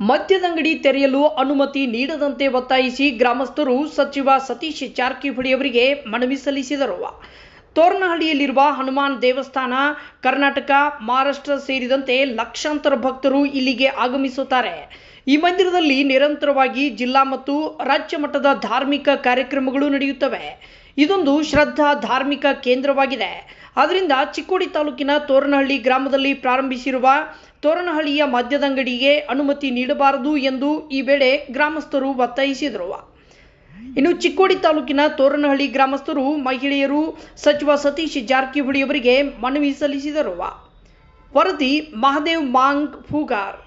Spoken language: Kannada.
ಮದ್ಯದಂಗಡಿ ತೆರೆಯಲು ಅನುಮತಿ ನೀಡದಂತೆ ಒತ್ತಾಯಿಸಿ ಗ್ರಾಮಸ್ಥರು ಸಚಿವ ಸತೀಶ್ ಜಾರಕಿಹೊಳಿ ಅವರಿಗೆ ಮನವಿ ಸಲ್ಲಿಸಿದರು. ತೋರ್ನಹಳ್ಳಿಯಲ್ಲಿರುವ ಹನುಮಾನ್ ದೇವಸ್ಥಾನ, ಕರ್ನಾಟಕ, ಮಹಾರಾಷ್ಟ್ರ ಸೇರಿದಂತೆ ಲಕ್ಷಾಂತರ ಭಕ್ತರು ಇಲ್ಲಿಗೆ ಆಗಮಿಸುತ್ತಾರೆ. ಈ ಮಂದಿರದಲ್ಲಿ ನಿರಂತರವಾಗಿ ಜಿಲ್ಲಾ ಮತ್ತು ರಾಜ್ಯ ಮಟ್ಟದ ಧಾರ್ಮಿಕ ಕಾರ್ಯಕ್ರಮಗಳು ನಡೆಯುತ್ತವೆ. ಇದೊಂದು ಶ್ರದ್ಧಾ ಧಾರ್ಮಿಕ ಕೇಂದ್ರವಾಗಿದೆ. ಆದ್ದರಿಂದ ಚಿಕ್ಕೋಡಿ ತಾಲೂಕಿನ ತೋರನಹಳ್ಳಿ ಗ್ರಾಮದಲ್ಲಿ ಪ್ರಾರಂಭಿಸಿರುವ ತೋರನಹಳ್ಳಿಯ ಮದ್ಯದಂಗಡಿಗೆ ಅನುಮತಿ ನೀಡಬಾರದು ಎಂದು ಈ ವೇಳೆ ಗ್ರಾಮಸ್ಥರು ಒತ್ತಾಯಿಸಿದರು. ಇನ್ನು ಚಿಕ್ಕೋಡಿ ತಾಲೂಕಿನ ತೋರನಹಳ್ಳಿ ಗ್ರಾಮಸ್ಥರು, ಮಹಿಳೆಯರು ಸಚಿವ ಸತೀಶ್ ಜಾರಕಿಹೊಳಿ ಅವರಿಗೆ ಮನವಿ ಸಲ್ಲಿಸಿದರು. ವರದಿ ಮಹದೇವ್ ಮಾಂಗ್ ಫೂಗಾರ್